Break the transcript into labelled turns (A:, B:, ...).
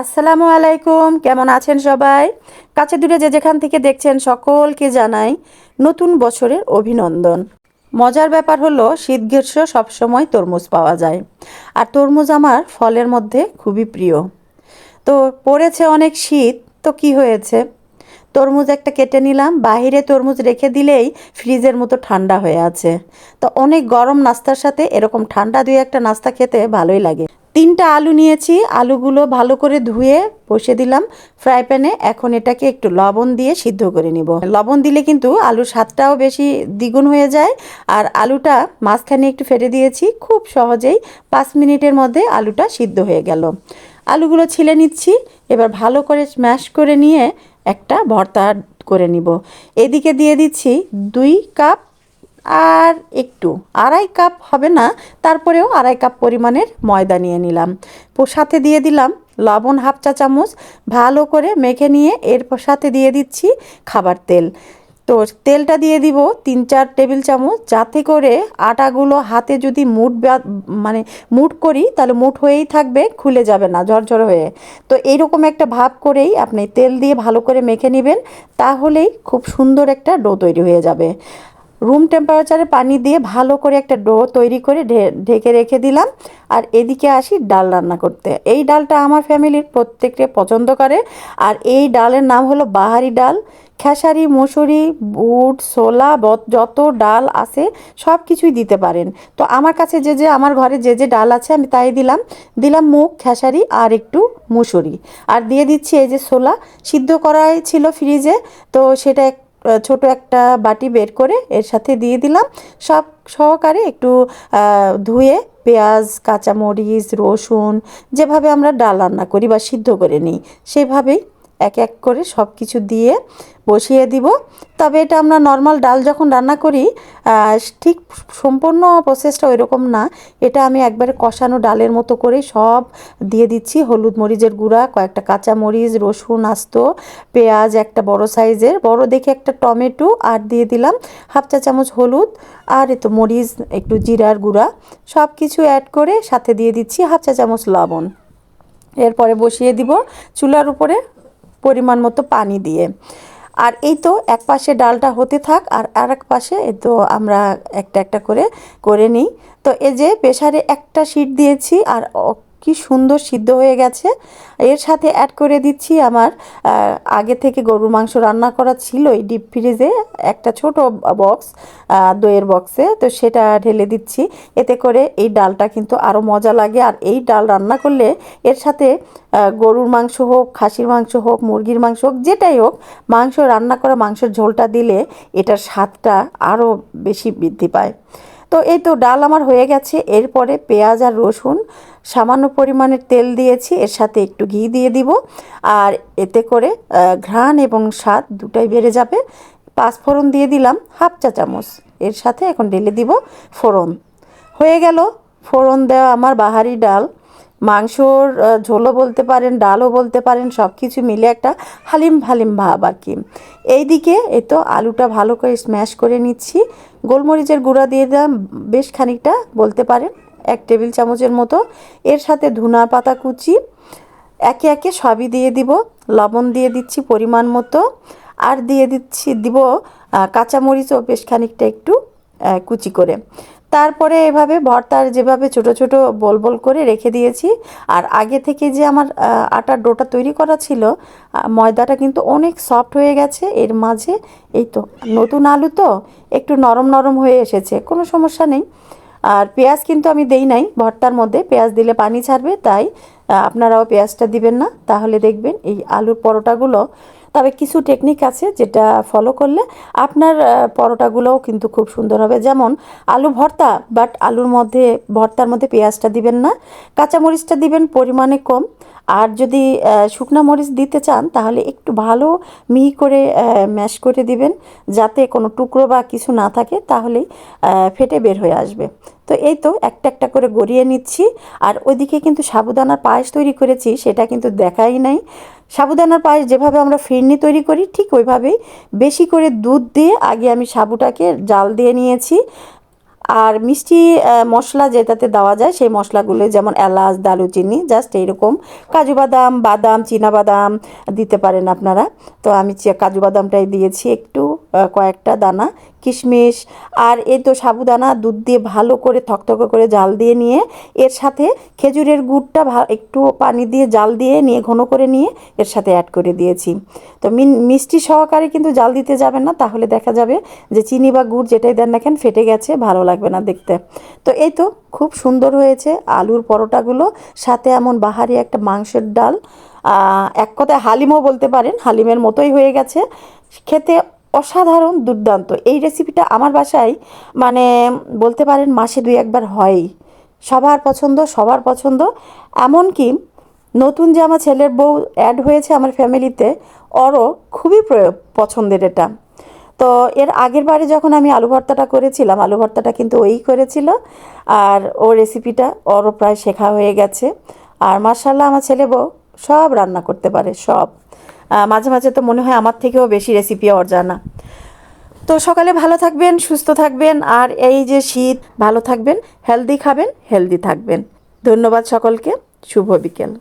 A: আসসালামু আলাইকুম, কেমন আছেন সবাই? কাছে দূরে যে যেখান থেকে দেখছেন সকলকে জানাই নতুন বছরের অভিনন্দন। মজার ব্যাপার হলো, শীত গ্রীষ্ম সবসময় তরমুজ পাওয়া যায়। আর তরমুজ আমার ফলের মধ্যে খুবই প্রিয়। তো পড়েছে অনেক শীত, তো কি হয়েছে? তরমুজ একটা কেটে নিলাম বাইরে তরমুজ রেখে দিলেই ফ্রিজের মতো ঠান্ডা হয়ে আছে। তো অনেক গরম নাস্তার সাথে এরকম ঠান্ডা দুই একটা নাস্তা খেতে ভালোই লাগে। তিনটা আলু নিয়েছি, আলুগুলো ভালো করে ধুয়ে বসে দিলাম ফ্রাই প্যানে। এখন এটাকে একটু লবণ দিয়ে সিদ্ধ করে নিব। লবণ দিলে কিন্তু আলুর স্বাদটাও বেশি দ্বিগুণ হয়ে যায়। আর আলুটা মাঝখানে একটু ফেটে দিয়েছি, খুব সহজেই পাঁচ মিনিটের মধ্যে আলুটা সিদ্ধ হয়ে গেল। আলুগুলো ছিলে নিচ্ছি, এবার ভালো করে স্ম্যাশ করে নিয়ে একটা ভর্তা করে নিব। এদিকে দিয়ে দিচ্ছি দুই কাপ আর একটু আড়াই কাপ হবে না, তারপরেও আড়াই কাপ পরিমাণের ময়দা নিয়ে নিলাম। সাথে দিয়ে দিলাম লবণ হাফ চা চামচ, ভালো করে মেখে নিয়ে এর সাথে দিয়ে দিচ্ছি খাবার তেল। তো, তেলটা দিয়ে দিব তিন চার টেবিল চামচ, যাতে করে আটাগুলো হাতে যদি বা- মানে মুঠ করি, তাহলে মুঠ হয়েই থাকবে, খুলে যাবে না, ঝরঝর হয়ে। তো, এইরকম একটা ভাব করেই আপনি তেল দিয়ে ভালো করে মেখে নেবেন, তাহলেই খুব সুন্দর একটা ডো তৈরি হয়ে যাবে। রুম টেম্পারেচারে পানি দিয়ে ভালো করে একটা ডো তৈরি করে ঢেকে রেখে দিলাম। আর এদিকে আসি ডাল রান্না করতে। এই ডালটা আমার ফ্যামিলির প্রত্যেককে পছন্দ করে। আর এই ডালের নাম হলো বাহারি ডাল। খেসারি, মুসুরি, বুট, ছোলা যত ডাল আছে সব কিছুই দিতে পারেন। তো আমার কাছে যে যে, আমার ঘরে যে যে ডাল আছে আমি তাই দিলাম। দিলাম মুগ, খেসারি আর একটু মুসুরি। আর দিয়ে দিচ্ছি এই যে ছোলা। সিদ্ধ করাই ছিল ফ্রিজে তো সেটা ছোট একটা বাটি বের করে এর সাথে দিয়ে দিলাম। সব সহকারে একটু ধুয়ে পেঁয়াজ, কাঁচামরিচ, রসুন যেভাবে আমরা ডাল রান্না করি বা সিদ্ধ করে নিই, সেভাবেই এক এক করে সব কিছু দিয়ে বসিয়ে দিব। তবে এটা আমরা নর্মাল ডাল যখন রান্না করি ঠিক সম্পূর্ণ প্রসেসটা ওইরকম না। এটা আমি একবারে কষানো ডালের মতো করে সব দিয়ে দিচ্ছি। হলুদ মরিচের গুঁড়া, কয়েকটা কাঁচা মরিচ, রসুন, আস্ত, পেঁয়াজ, একটা বড় সাইজের, বড় দেখে একটা টমেটো, আর দিয়ে দিলাম হাফ চা চামচ হলুদ, আর এতো মরিচ, একটু জিরার গুঁড়া সব কিছু অ্যাড করে সাথে দিয়ে দিচ্ছি হাফ চা চামচ লবণ। এরপরে বসিয়ে দিব চুলার উপরে। পরিমাণ মতো পানি দিয়ে। আর এই তো এক পাশে ডালটা হতে থাক আর আর এক পাশে এই তো আমরা একটা একটা করে করে নিই। তো এই যে প্রেশারে একটা শিট দিয়েছি আর কি সুন্দর সিদ্ধ হয়ে গেছে। এর সাথে অ্যাড করে দিচ্ছি আমার আগে থেকে গরুর মাংস রান্না করা ছিল এই ডিপ ফ্রিজে একটা ছোট বক্স দইয়ের বক্সে তো সেটা ঢেলে দিচ্ছি। এতে করে এই ডালটা কিন্তু আরও মজা লাগে। আর এই ডাল রান্না করলে এর সাথে গরুর মাংস হোক, খাসির মাংস হোক, মুরগির মাংস হোক, যেটাই হোক, মাংস রান্না করা মাংসের ঝোলটা দিলে এটার স্বাদটা আরও বেশি বৃদ্ধি পায়। তো এই তো ডাল আমার হয়ে গেছে। এরপরে পেঁয়াজ আর রসুন, সামান্য পরিমাণের তেল দিয়েছি, এর সাথে একটু ঘি দিয়ে দিব। আর এতে করে ঘ্রাণ এবং স্বাদ দুটাই বেড়ে যাবে। পাঁচ ফোড়ন দিয়ে দিলাম, হাফ চা চামচ। এর সাথে এখন ঢেলে দিব ফোড়ন। হয়ে গেল। ফোড়ন দেওয়া আমার বাহারি ডাল। মাংসর ঝোলও বলতে পারেন, ডালও বলতে পারেন সব কিছু মিলে একটা হালিম হালিম ভাব আর কি। এইদিকে এই তো আলুটা ভালো করে স্ম্যাশ করে নিচ্ছি। গোলমরিচের গুঁড়া দিয়ে দিলাম, বেশ খানিকটা বলতে পারেন, এক টেবিল চামচের মতো। এর সাথে ধুনা পাতা কুচি, একে একে সবই দিয়ে দিব। লবণ দিয়ে দিচ্ছি পরিমাণ মতো। আর দিয়ে দিচ্ছি, দিব কাঁচামরিচও বেশ খানিকটা একটু কুচি করে। তারপরে এভাবে ভর্তার যেভাবে ছোট ছোট বল বল করে রেখে দিয়েছি। আর আগে থেকে যে আমার আটার ডোটা তৈরি করা ছিল ময়দাটা কিন্তু অনেক সফট হয়ে গেছে। এর মাঝে এই তো নতুন আলু তো একটু নরম নরম হয়ে এসেছে, কোনো সমস্যা নেই। আর পেঁয়াজ কিন্তু আমি দেই নাই ভর্তার মধ্যে, পেঁয়াজ দিলে পানি ছাড়বে, তাই আপনারাও পেঁয়াজটা দিবেন না। তাহলে দেখবেন এই আলুর পরোটাগুলো তবে কিছু টেকনিক আছে যেটা ফলো করলে আপনার পরোটাগুলোও কিন্তু খুব সুন্দর হবে। যেমন আলু ভর্তা বাট আলুর মধ্যে, ভর্তার মধ্যে পেঁয়াজটা দিবেন না। কাঁচামরিচটা দিবেন পরিমাণে কম। আর যদি শুকনা মরিচ দিতে চান, তাহলে একটু ভালো মিহি করে ম্যাশ করে দিবেন। যাতে কোনো টুকরো বা কিছু না থাকে, তাহলেই ফেটে বের হয়ে আসবে। তো এই তো একটা একটা করে গড়িয়ে নিচ্ছি। আর ওইদিকে কিন্তু সাবুদানার পায়েস তৈরি করেছি, সেটা কিন্তু দেখাই নাই। সাবুদানার পায়েস যেভাবে আমরা ফিরনি তৈরি করি, ঠিক ওইভাবেই। বেশি করে দুধ দিয়ে আগে আমি সাবুটাকে জাল দিয়ে নিয়েছি। আর মিষ্টি মশলা যেটাতে দেওয়া যায়, সেই মশলাগুলো যেমন এলাচ, দারুচিনি, জাস্ট এইরকম। কাজু বাদাম বাদাম বাদাম দিতে পারেন আপনারা। তো আমি কাজু বাদামটাই দিয়েছি একটু। কয়েকটা দানা, কিশমিশ আর এই তো সাবুদানা, দুধ দিয়ে ভালো করে থকথকে করে জাল দিয়ে নিয়ে, এর সাথে খেজুরের গুড়টা একটু পানি দিয়ে জাল দিয়ে নিয়ে, ঘন করে নিয়ে এর সাথে অ্যাড করে দিয়েছি। তো মিষ্টি সহকারে কিন্তু জাল দিতে যাবেন না, তাহলে দেখা যাবে যে চিনি বা গুড় যেটাই দেন না কেন ফেটে গেছে, ভালো লাগবে না দেখতে। তো এই তো খুব সুন্দর হয়েছে আলুর পরোটাগুলো, সাথে এমন বাহারি একটা মাংসের ডাল এক কথায় হালিমও বলতে পারেন, হালিমের মতোই হয়ে গেছে। খেতে অসাধারণ দুর্দান্ত। এই রেসিপিটা আমার বাসায় মানে বলতে পারেন মাসে দুই একবার হয়ই। সবার পছন্দ সবার পছন্দ। এমনকি নতুন যে আমার ছেলের বউ অ্যাড হয়েছে আমার ফ্যামিলিতে ওরও খুবই পছন্দের এটা। তো এর আগের বারে যখন আমি আলু ভর্তাটা করেছিলাম, আলু ভর্তাটা কিন্তু ওই করেছিল। আর ও রেসিপিটা ওরও প্রায় শেখা হয়ে গেছে। আর মার্শাল্লাহ আমার ছেলে বউ সব রান্না করতে পারে, সব। মাঝে মাঝে তো মনে হয় আমার থেকেও বেশি রেসিপি ওর জানা তো সকালে ভালো থাকবেন, সুস্থ থাকবেন, আর এই যে শীত, ভালো থাকবেন হেলদি খাবেন হেলদি থাকবেন। ধন্যবাদ সকলকে, শুভ বিকেল।